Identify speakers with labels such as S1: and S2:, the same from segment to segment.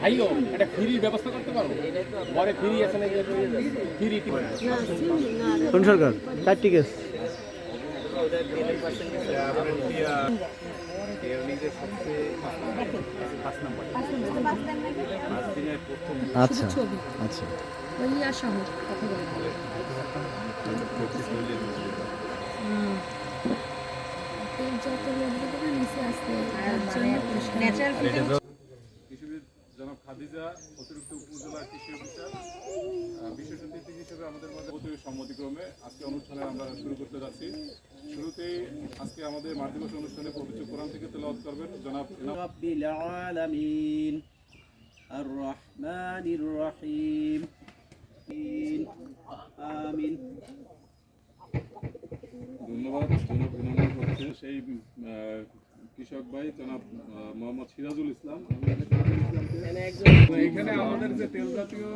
S1: ভাইও একটা ফ্রির ব্যবস্থা করতে পারো পরে ফ্রি আছে না ফ্রি
S2: কোন সরকার? চারটি কেস আচ্ছা আচ্ছা
S3: এই যত লোকদের না নিচে আসতে তার জন্য পরিষ্কার
S4: কৃষিবিদ জনাব খাদিজা অতিরিক্ত উপজেলা কৃষি বিশেষ হিসেবে আমাদের মধ্যে সম্মতিক্রমে আজকে অনুষ্ঠানে আমরা শুরু করতে যাচ্ছি। শুরুতেই আজকে আমাদের মাতৃভাষা অনুষ্ঠানে পবিত্র কোরআন থেকে তেলাওয়াত করবেন জনাব রাব্বিল
S5: আলামিন আর রহমানির রহিম। আমিন
S4: ধন্যবাদ ধন্যবাদ সেই কৃষক ভাই জনাব মোহাম্মদ সিরাজুল ইসলাম। এখানে আমাদের যে তেল জাতীয়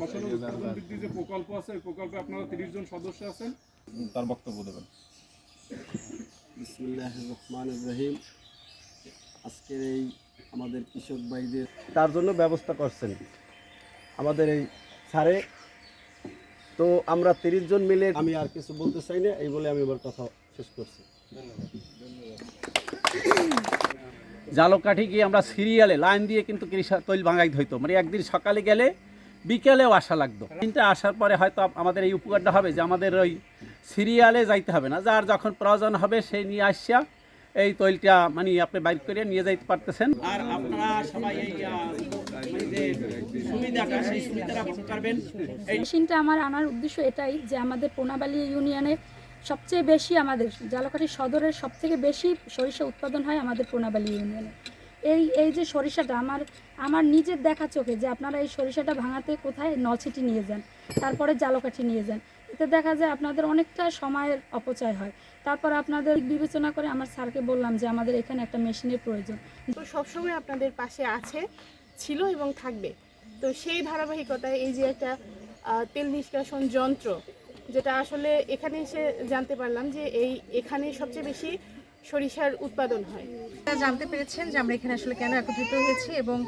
S4: ফসল উৎপাদন বৃদ্ধি যে প্রকল্প আছে ওই প্রকল্পে আপনারা তিরিশ জন সদস্য আছেন। তার বক্তব্য দেবেন।
S6: বিসমুল্লাহ রহমান রহিম। আজকের এই আমাদের কৃষক ভাইদের
S2: তার জন্য ব্যবস্থা করছেন। আমাদের এই সারে। তো আমরা তিরিশ জন মিলে
S6: আমি আর কিছু বলতে চাই না এই বলে আমি আমার কথা শেষ করছি।
S5: জালকাঠি গিয়ে আমরা সিরিয়ালে লাইন দিয়ে কিন্তু কৃষক তৈল ভাঙাই হইতো মানে একদিন সকালে গেলে বিকেলেও আসা লাগতো। তিনটা আসার পরে হয়তো আমাদের এই উপকারটা হবে যে আমাদের ওই সিরিয়ালে যাইতে হবে না। যার যখন প্রয়োজন হবে সেই নিয়ে আসিয়া এই তৈলটা মানে আপনি বাইর করে নিয়ে যাইতে পারতেছেন। আর আপনারা সবাই এই মানে যে সুবিধাটা সেই সুবিধাটা ভোগ করবেন। এই
S3: মেশিনটা আমার আনার উদ্দেশ্য এটাই যে আমাদের পোনাবালি ইউনিয়নের সবচেয়ে বেশি আমাদের জালকাঠি সদরের সবথেকে বেশি সরিষা উৎপাদন হয় আমাদের পোনাবালি ইউনিয়নে। এই এই যে সরিষাটা আমার আমার নিজের দেখা চোখে যে আপনারা এই সরিষাটা ভাঙাতে কোথায় নলছিটি নিয়ে যান, তারপরে জালকাঠি নিয়ে যান, এতে দেখা যায় আপনাদের অনেকটা সময়ের অপচয় হয়। তারপর আপনাদের বিবেচনা করে আমার স্যারকে বললাম যে আমাদের এখানে একটা মেশিনের প্রয়োজন।
S7: তো সবসময় আপনাদের পাশে আছে, ছিল এবং থাকবে। তো সেই ধারাবাহিকতায় এই যে একটা তেল নিষ্কাশন যন্ত্র যেটা আসলে এখানে এসে জানতে পারলাম যে এই এখানে সবচেয়ে বেশি সরিষার উৎপাদন হয়।
S8: জানতে পেরেছেন যে আমরা এখানে আসলে কেন একত্রিত হয়েছি এবং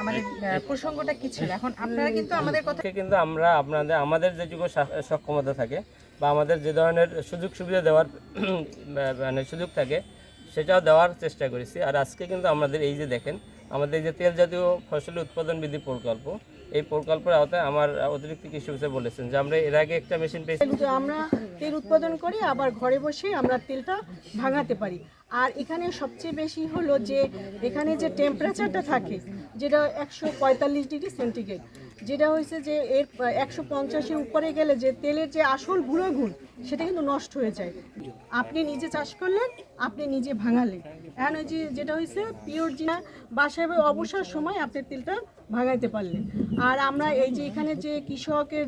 S8: আমাদের প্রসঙ্গটা কি ছিল? এখন আপনারা কিন্তু আমাদের কথা
S9: কিন্তু আমরা আপনাদের আমাদের যেটুকু সা- সক্ষমতা থাকে বা আমাদের যে ধরনের সুযোগ সুবিধা দেওয়ার মানে সুযোগ থাকে সেটাও দেওয়ার চেষ্টা করেছি। আর আজকে কিন্তু আমাদের এই যে দেখেন আমাদের এই যে তেল জাতীয় ফসল উৎপাদন বৃদ্ধি প্রকল্প এই প্রকল্পের আওতায় আমার অতিরিক্ত কৃষি অফিসার বলেছেন যে আমরা এর আগে একটা মেশিন পেয়েছি।
S8: কিন্তু আমরা তেল উৎপাদন করি, আবার ঘরে বসে আমরা তেলটা ভাঙাতে পারি। আর এখানে সবচেয়ে বেশি হলো যে, এখানে যে টেম্পারেচারটা থাকে, যেটা একশো পঁয়তাল্লিশ ডিগ্রি সেন্টিগ্রেড যেটা হয়েছে যে এর একশো পঞ্চাশের উপরে গেলে যে তেলের যে আসল গুঁড়োগুণ সেটা কিন্তু নষ্ট হয়ে যায়। আপনি নিজে চাষ করলেন, আপনি নিজে ভাঙালেন। এখন ওই যে যেটা হয়েছে, পিওর জিনা বাসায় অবসর সময় আপনি তেলটা ভাঙাইতে পারলেন। আর আমরা এই যে এখানে যে কৃষকের